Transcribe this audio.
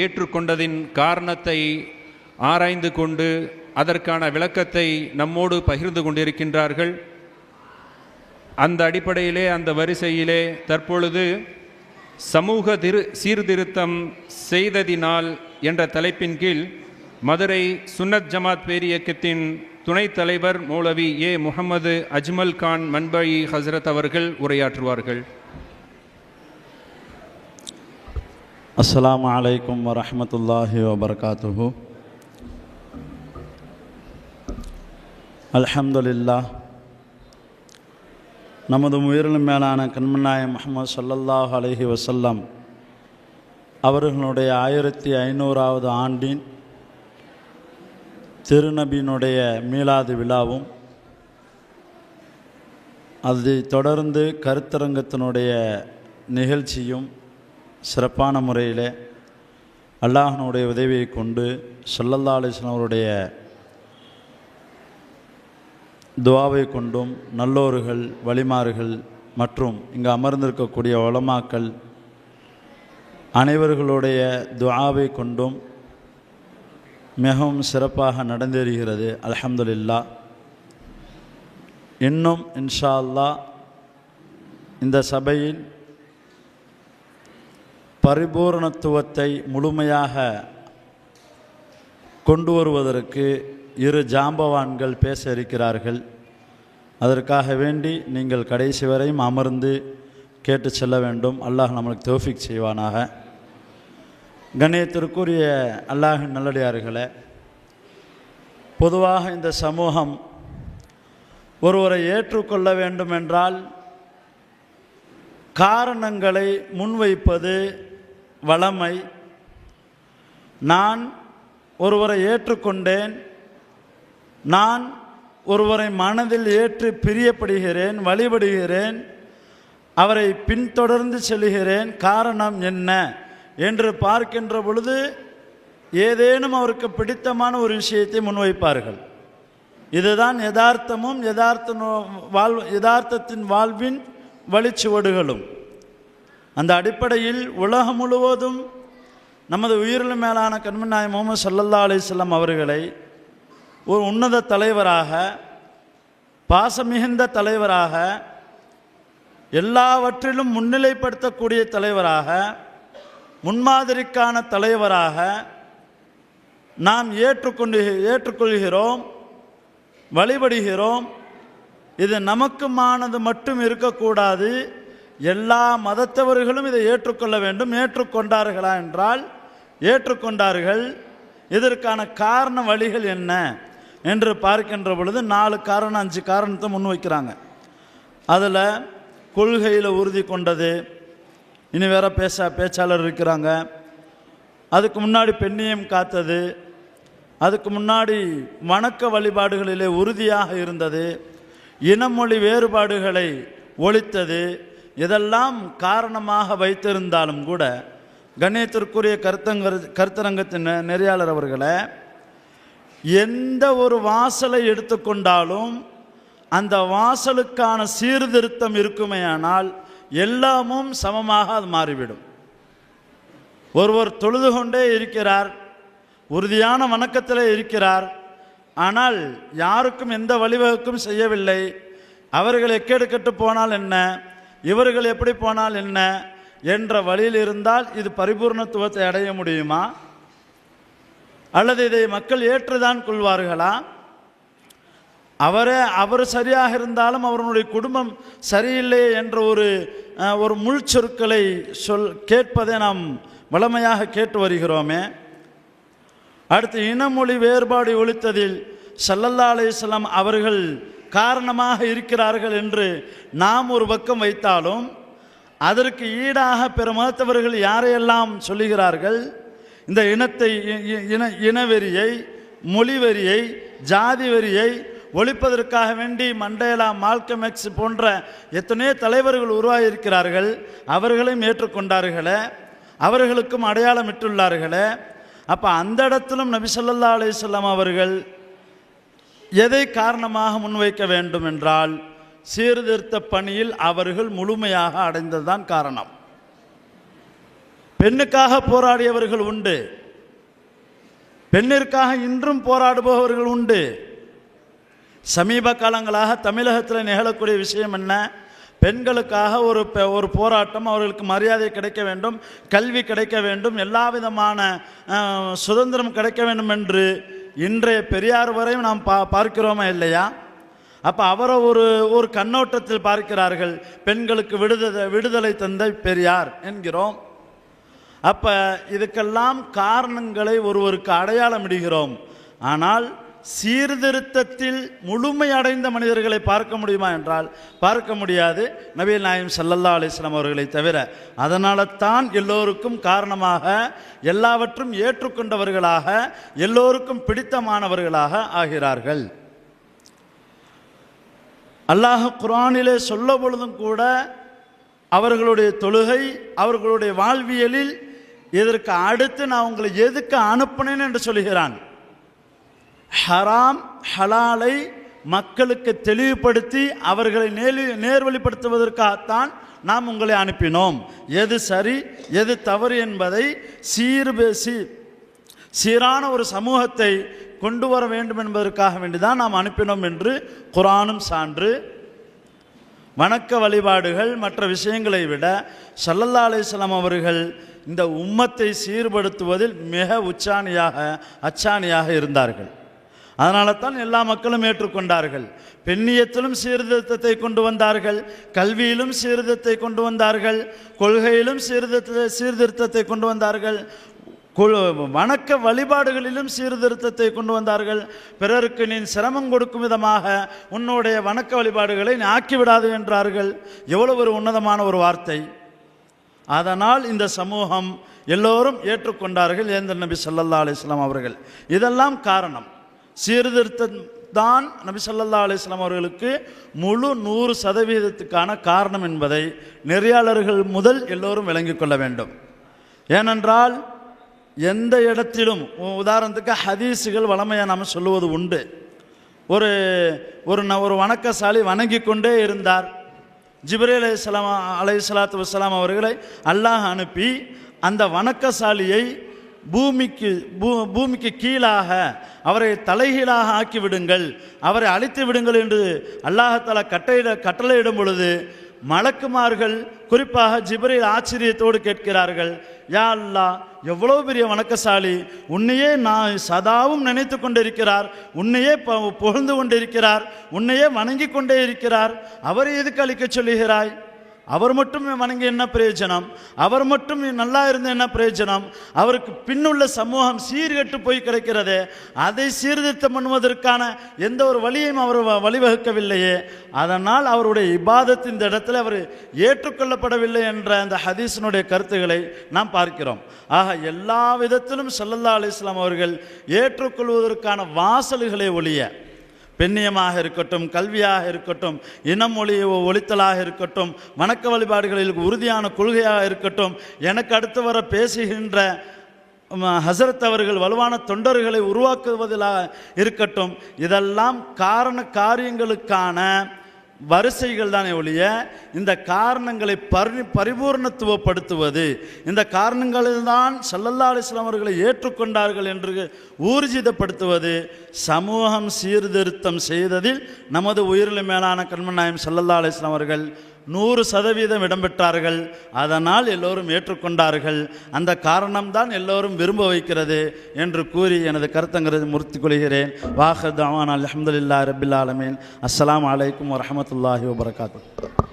ஏற்றுக்கொண்டதின் காரணத்தை ஆராய்ந்து கொண்டு அதற்கான விளக்கத்தை நம்மோடு பகிர்ந்து கொண்டிருக்கின்றார்கள். அந்த அடிப்படையிலே அந்த வரிசையிலே தற்பொழுது சமூக திரு சீர்திருத்தம் செய்ததினால் என்ற தலைப்பின் கீழ் மதுரை சுன்னத் ஜமாத் பேரியக்கத்தின் துணைத் தலைவர் மௌலவி ஏ முகமது அஜ்மல் கான் மன்பழி ஹசரத் அவர்கள் உரையாற்றுவார்கள். அஸ்லாம் அலைக்கும் வரமத்துல்லாஹி வபர்காத்து அல்ஹம்துலில்லாஹ். நமது உயிரிலும் மேலான கண்மநாய அஹ்மது சல்லல்லாஹ் அலஹி வசல்லம் அவர்களுடைய ஆயிரத்தி ஐநூறாவது ஆண்டின் திருநபியினுடைய மீளாது விழாவும் அதை தொடர்ந்து கருத்தரங்கத்தினுடைய நிகழ்ச்சியும் சிறப்பான முறையில் அல்லாஹனுடைய உதவியை கொண்டு சொல்லல்லா அலிஸ்லாம் அவருடைய துவாவை கொண்டும் நல்லோர்கள் வழிமார்கள் மற்றும் இங்கு அமர்ந்திருக்கக்கூடிய உலமாக்கள் அனைவர்களுடைய துவாவை கொண்டும் மிகவும் சிறப்பாக நடந்தேறுகிறது. அலமதுல்லா இன்னும் இன்ஷா அல்லாஹ் இந்த சபையில் பரிபூரணத்துவத்தை முழுமையாக கொண்டு வருவதற்கு இரு ஜாம்பவான்கள் பேச இருக்கிறார்கள். அதற்காக வேண்டி நீங்கள் கடைசி வரையும் அமர்ந்து கேட்டு செல்ல வேண்டும். அல்லாஹ் நம்மளுக்கு தோஃபிக் செய்வானாக. கணேத்திற்குரிய அல்லாஹின் நல்லடியார்களே பொதுவாக இந்த சமூகம் ஒருவரை ஏற்றுக்கொள்ள வேண்டுமென்றால் காரணங்களை முன்வைப்பது வளமை. நான் ஒருவரை ஏற்றுக்கொண்டேன். நான் ஒருவரை மனதில் ஏற்று பிரியப்படுகிறேன் வழிபடுகிறேன். அவரை பின்தொடர்ந்து செல்கிறேன். காரணம் என்ன என்று பார்க்கின்ற பொழுது ஏதேனும் அவருக்கு பிடித்தமான ஒரு விஷயத்தை முன்வைப்பார்கள். இதுதான் யதார்த்தமும் யதார்த்த வாழ் யதார்த்தத்தின் வாழ்வின் வழிச்சுவடுகளும். அந்த அடிப்படையில் உலகம் முழுவதும் நமது உயிரிலும் மேலான கண்மநாய முகமது சல்லல்லா அலிஸ்லாம் அவர்களை ஒரு உன்னத தலைவராக பாசமிகுந்த தலைவராக எல்லாவற்றிலும் முன்னிலைப்படுத்தக்கூடிய தலைவராக முன்மாதிரிக்கான தலைவராக நாம் ஏற்றுக்கொண்டு ஏற்றுக்கொள்கிறோம் வழிபடுகிறோம். இது நமக்குமானது மட்டும் இருக்கக்கூடாது. எல்லா மதத்தவர்களும் இதை ஏற்றுக்கொள்ள வேண்டும். ஏற்றுக்கொண்டார்களா என்றால் ஏற்றுக்கொண்டார்கள். இதற்கான காரண வழிகள் என்ன என்று பார்க்கின்ற பொழுது நாலு காரணம் அஞ்சு காரணத்தை முன்வைக்கிறாங்க. அதில் கொள்கையில் உறுதி கொண்டது இனி வேற பேச பேச்சாளர் இருக்கிறாங்க. அதுக்கு முன்னாடி பெண்ணியம் காத்தது. அதுக்கு முன்னாடி வணக்க வழிபாடுகளிலே உறுதியாக இருந்தது. இனமொழி வேறுபாடுகளை ஒழித்தது. இதெல்லாம் காரணமாக வைத்திருந்தாலும் கூட கண்ணியத்திற்குரிய கருத்தங்கர் கருத்தரங்கத்தின் நெறியாளர் அவர்களை எந்த ஒரு வாசலை எடுத்துக்கொண்டாலும் அந்த வாசலுக்கான சீர்திருத்தம் இருக்குமேயானால் எல்லாமும் சமமாக அது மாறிவிடும். ஒருவர் தொழுது கொண்டே இருக்கிறார் உறுதியான வணக்கத்தில் இருக்கிறார் ஆனால் யாருக்கும் எந்த வழிவகுக்கும் செய்யவில்லை. அவர்கள் எக்கெடுக்கட்டு போனால் என்ன? இவர்கள் எப்படி போனால் என்ன? என்ற வழியில் இருந்தால் இது பரிபூர்ணத்துவத்தை அடைய முடியுமா? அல்லது இதை மக்கள் ஏற்றுதான் கொள்வார்களா? அவரே அவர் சரியாக இருந்தாலும் அவருடைய குடும்பம் சரியில்லை என்ற ஒரு ஒரு முள் சொற்களை சொல் கேட்பதை நாம் வளமையாக கேட்டு வருகிறோமே. அடுத்து இனமொழி வேறுபாடு ஒழித்ததில் சல்லல்லா அலைஹிஸ்ஸலாம் அவர்கள் காரணமாக இருக்கிறார்கள் என்று நாம் ஒரு பக்கம் வைத்தாலும் அதற்கு ஈடாக பிற மதத்தவர்கள் யாரையெல்லாம் சொல்லுகிறார்கள்? இந்த இனத்தை இ- இ- இன இனவெறியை மொழிவெறியை ஜாதி வெறியை ஒழிப்பதற்காக வேண்டி மண்டேலா மால்கம் எக்ஸ் போன்ற எத்தனையோ தலைவர்கள் உருவாகியிருக்கிறார்கள் அவர்களையும் ஏற்றுக்கொண்டார்களே. அவர்களுக்கும் அடையாளமிட்டுள்ளார்களே அப்போ அந்த இடத்திலும் நபி ஸல்லல்லாஹு அவர்கள் எதை காரணமாக முன்வைக்க வேண்டும் என்றால் சீர்திருத்த பணியில் அவர்கள் முழுமையாக அடைந்ததுதான் காரணம். பெண்ணுக்காக போராடியவர்கள் உண்டு. பெண்ணிற்காக இன்றும் போராடுபவர்கள் உண்டு. சமீப காலங்களாக தமிழகத்தில் நிகழக்கூடிய விஷயம் என்ன? பெண்களுக்காக ஒரு ஒரு போராட்டம் அவர்களுக்கு மரியாதை கிடைக்க வேண்டும் கல்வி கிடைக்க வேண்டும் எல்லா விதமான சுதந்திரம் கிடைக்க வேண்டும் என்று இன்றைய பெரியார் வரையும் நாம் பா பார்க்கிறோமா இல்லையா? அப்போ அவரை ஒரு ஒரு கண்ணோட்டத்தில் பார்க்கிறார்கள். பெண்களுக்கு விடுதலை விடுதலை தந்த பெரியார் என்கிறோம். அப்போ இதுக்கெல்லாம் காரணங்களை ஒருவருக்கு அடையாளமிடுகிறோம் ஆனால் சீர்திருத்தத்தில் முழுமை அடைந்த மனிதர்களை பார்க்க முடியுமா என்றால் பார்க்க முடியாது. நபிகள் நாயம் சல்லல்லா அலிஸ்லாம் அவர்களை தவிர அதனால தான் எல்லோருக்கும் காரணமாக எல்லாவற்றும் ஏற்றுக்கொண்டவர்களாக எல்லோருக்கும் பிடித்தமானவர்களாக ஆகிறார்கள். அல்லாஹ் குரானிலே சொல்ல பொழுதும் கூட அவர்களுடைய தொழுகை அவர்களுடைய வாழ்வியலில் இதற்கு அடுத்து நான் உங்களை எதுக்கு அனுப்புனேன் என்று சொல்கிறான். ஹராம் ஹலாலை மக்களுக்கு தெளிவுபடுத்தி அவர்களை நேலி நேர்வழிப்படுத்துவதற்காகத்தான் நாம் உங்களை அனுப்பினோம். எது சரி எது தவறு என்பதை சீர் சீரான ஒரு சமூகத்தை கொண்டு வர வேண்டும் என்பதற்காக வேண்டிதான் நாம் அனுப்பினோம் என்று குரானும் சான்று. வணக்க வழிபாடுகள் மற்ற விஷயங்களை விட சல்லல்லா அலிஸ்லாம் அவர்கள் இந்த உம்மத்தை சீர்படுத்துவதில் மிக உச்சாணியாக அச்சாணியாக இருந்தார்கள். அதனால தான் எல்லா மக்களும் ஏற்றுக்கொண்டார்கள். பெண்ணியத்திலும் சீர்திருத்தத்தை கொண்டு வந்தார்கள் கல்வியிலும் சீர்திருத்தத்தை கொண்டு வந்தார்கள் கொள்கையிலும் சீர்திருத்த சீர்திருத்தத்தை கொண்டு வந்தார்கள் வணக்க வழிபாடுகளிலும் சீர்திருத்தத்தை கொண்டு வந்தார்கள். பிறருக்கு நீ சிரமம் கொடுக்கும் விதமாக உன்னுடைய வணக்க வழிபாடுகளை நீ ஆக்கிவிடாது என்றார்கள். எவ்வளவு ஒரு உன்னதமான ஒரு வார்த்தை. அதனால் இந்த சமூகம் எல்லோரும் ஏற்றுக்கொண்டார்கள் ஏந்தர் நபி ஸல்லல்லாஹு அலிஸ்லாம் அவர்கள். இதெல்லாம் காரணம். சீர்திருத்தம் தான் நபி ஸல்லல்லாஹு அலைஹி அவர்களுக்கு முழு நூறு சதவீதத்துக்கான காரணம் என்பதை நெறியாளர்கள் முதல் எல்லோரும் விளங்கிக் கொள்ள வேண்டும். ஏனென்றால் எந்த இடத்திலும் உ- உதாரணத்துக்கு ஹதீஸுகள் வளமையாக நாம் சொல்லுவது உண்டு. ஒரு ஒரு ந- ஒரு வணக்கசாலி வணங்கி கொண்டே இருந்தார். ஜிப்ரே அலைஹிஸ்ஸலாம் அலை சலாத்து வசலாம் அவர்களை அல்லாஹ் அனுப்பி அந்த வணக்கசாலியை பூமிக்கு பூ பூமிக்கு கீழாக அவரை தலைகீழாக ஆக்கிவிடுங்கள். அவரை அழித்து விடுங்கள் என்று அல்லாஹால கட்டையிட கட்டளையிடும் பொழுது மலக்குமார்கள் குறிப்பாக ஜிபரில் ஆச்சரியத்தோடு கேட்கிறார்கள் யா அல்லாஹ் எவ்வளோ பெரிய வணக்கசாலி. உன்னையே நான் சதாவும் நினைத்து கொண்டிருக்கிறார். உன்னையே புகழ்ந்து கொண்டிருக்கிறார். உன்னையே வணங்கி கொண்டே இருக்கிறார். அவரை எதுக்கு அளிக்க சொல்லுகிறாய்? அவர் மட்டும் வணங்கி என்ன பிரயோஜனம்? அவர் மட்டும் நல்லா இருந்த என்ன பிரயோஜனம்? அவருக்கு பின்னுள்ள சமூகம் சீர்கெட்டு போய் கிடைக்கிறதே அதை சீர்திருத்தம் பண்ணுவதற்கான எந்த ஒரு வழியையும் அவர் வ- வழிவகுக்கவில்லையே. அதனால் அவருடைய இபாதத்தின் இந்த இடத்துல அவர் ஏற்றுக்கொள்ளப்படவில்லை என்ற அந்த ஹதீஸினுடைய கருத்துக்களை நாம் பார்க்கிறோம். ஆக எல்லா விதத்திலும் சல்லல்லா அலி இஸ்லாம் அவர்கள் ஏற்றுக்கொள்வதற்கான வாசல்களை ஒழிய பெண்ணியமாக இருக்கட்டும் கல்வியாக இருக்கட்டும் இனம் மொழி ஒழித்தலாக இருக்கட்டும் வணக்க வழிபாடுகளில் உறுதியான கொள்கையாக இருக்கட்டும் எனக்கு அடுத்து வர பேசுகின்ற ஹசரத் அவர்கள் வலுவான தொண்டர்களை உருவாக்குவதிலாக இருக்கட்டும் இதெல்லாம் காரண காரியங்களுக்கான வரிசைகள் தானே ஒழிய இந்த காரணங்களை பரி பரிபூர்ணத்துவப்படுத்துவது. இந்த காரணங்களில் தான் சல்லல்லா அலிஸ்லாம் அவர்களை ஏற்றுக்கொண்டார்கள் என்று ஊர்ஜிதப்படுத்துவது. சமூகம் சீர்திருத்தம் செய்ததில் நமது உயிரிலும் மேலான கண்மநாயம் சல்லல்லா அலிஸ்லாம் அவர்கள் நூறு சதவீதம் இடம்பெற்றார்கள். அதனால் எல்லோரும் ஏற்றுக்கொண்டார்கள். அந்த காரணம்தான் எல்லோரும் விரும்ப வைக்கிறது என்று கூறி எனது கருத்தங்கிறது முறுத்தி கொள்கிறேன். வாஹத் அவான் அலமதுல்லா ரபில் ஆலமீன். அஸ்லாம் அலைக்கும் வரமத்துல்லாஹி வபரகாத்து